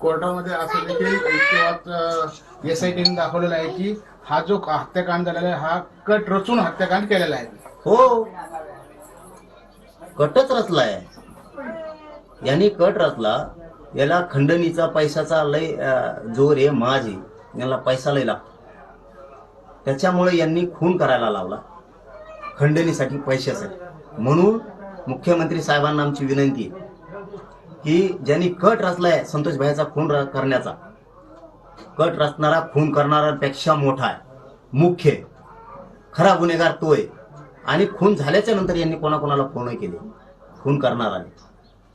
कोर्टामध्ये असं देखील युक्तिवाद एस आय टीने दाखवलेला आहे की हा जो हत्याकांड झालेला आहे हा कट रचून हत्याकांड केलेला आहे. हो. कटच रचलाय. यांनी कट रचला. याला खंडणीचा पैशाचा लय अं, जोर आहे माज आहे. याला पैसा लय लागतो. त्याच्यामुळे यांनी खून करायला लावला. खंडणीसाठी पैशासाठी. म्हणून मुख्यमंत्री साहेबांना आमची विनंती आहे. की ज्यांनी कट रचलाय संतोष भाईचा खून र- करण्याचा. कट रचणारा खून करणाऱ्यापेक्षा मोठा आहे. मुख्य खरा गुन्हेगार तो आहे. आणि खून झाल्याच्यानंतर यांनी कोणाकोणाला फोन केले. खून करणाराने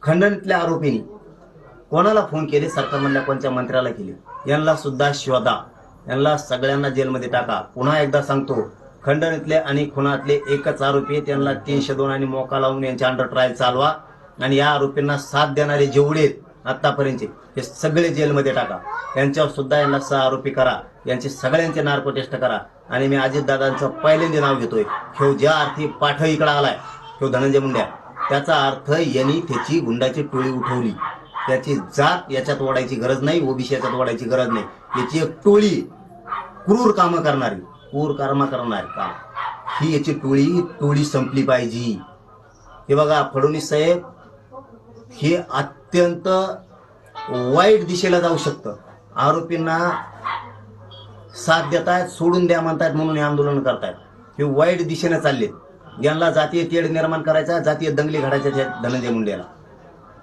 खंडणीतल्या आरोपींनी कोणाला फोन केले? सरकारमधल्या कोणत्या मंत्र्याला केले? यांना सुद्धा शोधा. यांना सगळ्यांना जेलमध्ये टाका. पुन्हा एकदा सांगतो खंडणीतले आणि खुनातले एकच आरोपी त्यांना तीनशे दोन आणि मोका लावून यांच्या अंडर ट्रायल चालवा. आणि या आरोपींना साथ देणारे जेवढे आतापर्यंतचे हे सगळे जेलमध्ये टाका. यांच्यावर सुद्धा यांना सह आरोपी करा. यांचे सगळ्यांचे नार्को टेस्ट करा. आणि मी अजितदादांचं पहिल्यांदा नाव घेतोय. ह्यो ज्या अर्थी पाठ इकडं आलाय ह्यो धनंजय मुंड्या त्याचा अर्थ यांनी त्याची गुंडाची टोळी उठवली. त्याची जात याच्यात ओढायची गरज नाही ओबीसी याच्यात ओढायची गरज नाही. याची एक टोळी क्रूर कामं करणारी क्रूर कर्म करणारी काम. ही याची टोळी टोळी संपली पाहिजे. हे बघा फडणवीस साहेब हे अत्यंत वाईट दिशेला जाऊ शकतं. आरोपींना साथ देतायत सोडून द्या म्हणतायत म्हणून हे आंदोलन करतायत. हे वाईट दिशेने चालले यांना जातीय तेढ निर्माण करायचा जातीय दंगली घडायच्या त्या धनंजय मुंडेला.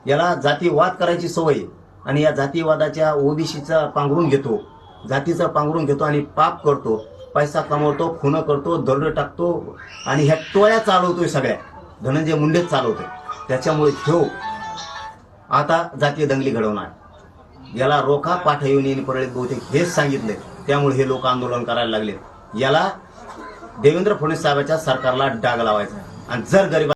याला जातीयवाद करायची सवय आणि या जातीयवादाच्या ओबीसीचा पांघरून घेतो जातीचा पांघरून घेतो आणि पाप करतो पैसा कमवतो खुनं करतो दरोडे टाकतो आणि ह्या टोळ्या चालवतोय सगळ्या. धनंजय मुंडेच चालवतोय. त्याच्यामुळे ठेव आता जातीय दंगली घडवणार. याला रोखा पाठ येऊन परळीत बहुतेक हेच सांगितले. त्यामुळे हे लोक आंदोलन करायला लागले. याला देवेंद्र फडणवीस साहेबांच्या सरकारला डाग लावायचा आणि जर गरीब